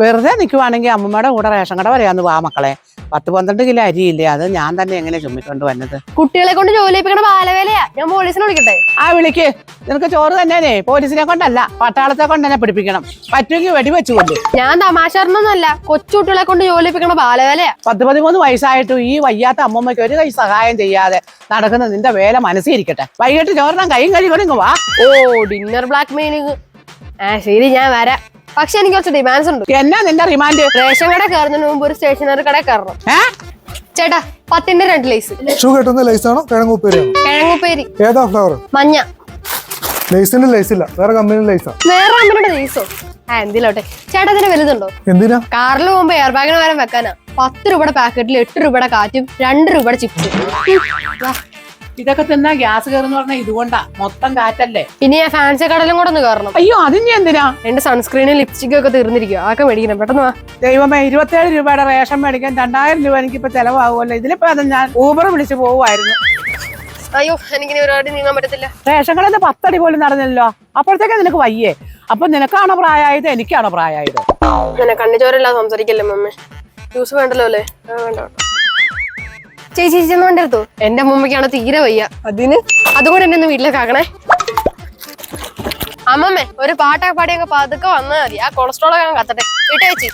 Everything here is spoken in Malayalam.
വെറുതെ നിൽക്കുവാണെങ്കിൽ അമ്മമ്മയുടെ കൂടെ റേഷൻ കട വരെയാന്ന് വാ മക്കളെ. പത്ത് പന്ത്രണ്ട് കിലോ അരിയില്ലേ അത് ഞാൻ തന്നെ എങ്ങനെ ചുമ്മിക്കൊണ്ട് വന്നത്? കുട്ടികളെ കൊണ്ട് ജോലി ചെയ്യിപ്പിക്കണ ബാലവേലയാ. ഞാൻ പോലീസിനെ വിളിക്കട്ടെ? ആ വിളിക്ക്. നിനക്ക് ചോറ് തന്നെ പോലീസിനെ കൊണ്ടല്ല പട്ടാളത്തെ കൊണ്ട് തന്നെ പിടിപ്പിക്കണം. പറ്റുമെങ്കിൽ വെടിവെച്ചു കൊണ്ട് ഞാൻ തമാശ പറഞ്ഞൊന്നുമല്ല കൊച്ചുകുട്ടികളെ കൊണ്ട് ജോലി ചെയ്യിപ്പിക്കണ ബാലവേലയാ. പത്ത് പതിമൂന്ന് വയസ്സായിട്ടും ഈ വയ്യാത്ത അമ്മമ്മയ്ക്ക് ഒരു കൈ സഹായം ചെയ്യാതെ നടക്കുന്ന നിന്റെ വേല മനസ്സിരിക്കട്ടെ വൈകിട്ട് ചോറിനാൻ കൈയും കഴിയും വാ. ഓ ഡിന്നർ ബ്ലാക്ക് മെയിലിങ് ആ ശരി ഞാൻ വരാം. പക്ഷെ എനിക്ക് കുറച്ച് ഡിമാൻഡ്സ് ഉണ്ട്. എന്നാ നിന്റെ റിമാൻഡ് റേഷൻ കട കയറുന്നതിന് മുമ്പ് ഒരു സ്റ്റേഷനറി കട കയറണം. ചേട്ടാ പത്തിന്റെ രണ്ട് ലൈസ് ഷൂ കെട്ടുന്ന ലൈസ് ആണോ? കിഴങ്ങുപ്പേരി കിഴങ്ങുപ്പേരി. ഏതാ ഫ്ലവർ മഞ്ഞ. ലൈസിന്റെ ലൈസ് ഇല്ല. വേറെ കമ്പനി ലൈസാ വേറെ കമ്പനിയുടെ ലൈസോ ആ എന്തിലോട്ടെ. ചേട്ടാ ഇതിന് വലുതുണ്ടോ? എന്തിനാ? കാറിൽ പോകുമ്പോ എയർ ബാഗിന് വരെ വെക്കാനാ. പത്ത് രൂപയുടെ പാക്കറ്റിൽ എട്ട് രൂപയുടെ കാറ്റും രണ്ട് രൂപയുടെ ചിപ്സും ഇതൊക്കെ തിന്നാ ഗ്യാസ് കയറുന്ന പറഞ്ഞാൽ ഇതുകൊണ്ടാ. മൊത്തം കാറ്റല്ലേ. ഇനി ഞാൻ ഫാൻസി കടലും കൂടെ ഒന്ന് കയറണം അയ്യോ അതിന് എന്തിനാ? എന്റെ സൺസ്ക്രീനും ലിപ്സ്റ്റിക്കും ഒക്കെ തീർന്നിരിക്കും അതൊക്കെ മേടിക്കണം. പെട്ടെന്ന് വാ. ദൈവമേ ഇരുപത്തേഴ് രൂപയുടെ റേഷൻ മേടിക്കാൻ രണ്ടായിരം രൂപ എനിക്ക് എനിക്കിപ്പോ ചെലവാകുമല്ലോ. ഇതിലിപ്പോ അത് ഞാൻ ഊബർ വിളിച്ചു പോവുമായിരുന്നു. അയ്യോ എനിക്ക് ഒരുപാട് നീങ്ങാൻ പറ്റത്തില്ല. റേഷൻ കടയിൽ പത്തടി പോലും നടന്നില്ലല്ലോ. അപ്പോഴത്തേക്ക് നിനക്ക് വയ്യേ. അപ്പൊ നിനക്കാണോ പ്രായമായത് എനിക്കാണോ പ്രായമായത് കണ്ണിച്ചോരല്ല സംസാരിക്കല്ലേ മമ്മേ? ജ്യൂസ് വേണ്ടല്ലോ അല്ലേ? വേണ്ട. ചേച്ചി ചേച്ചി ഒന്നും വേണ്ടരുത്തോ എന്റെ അമ്മമ്മയ്ക്കാണ് തീരെ വയ്യ. അതിന്? അതുകൊണ്ട് എന്നെ ഒന്ന് വീട്ടിലേക്ക് ആക്കണേ. അമ്മമ്മേ ഒരു പാട്ടൊക്കെ പാടിയൊക്കെ പതുക്കെ വന്നാൽ മതി. ആ കൊളസ്ട്രോൾ ഒക്കെ കത്തട്ടെ. വിട്ടേച്ചി.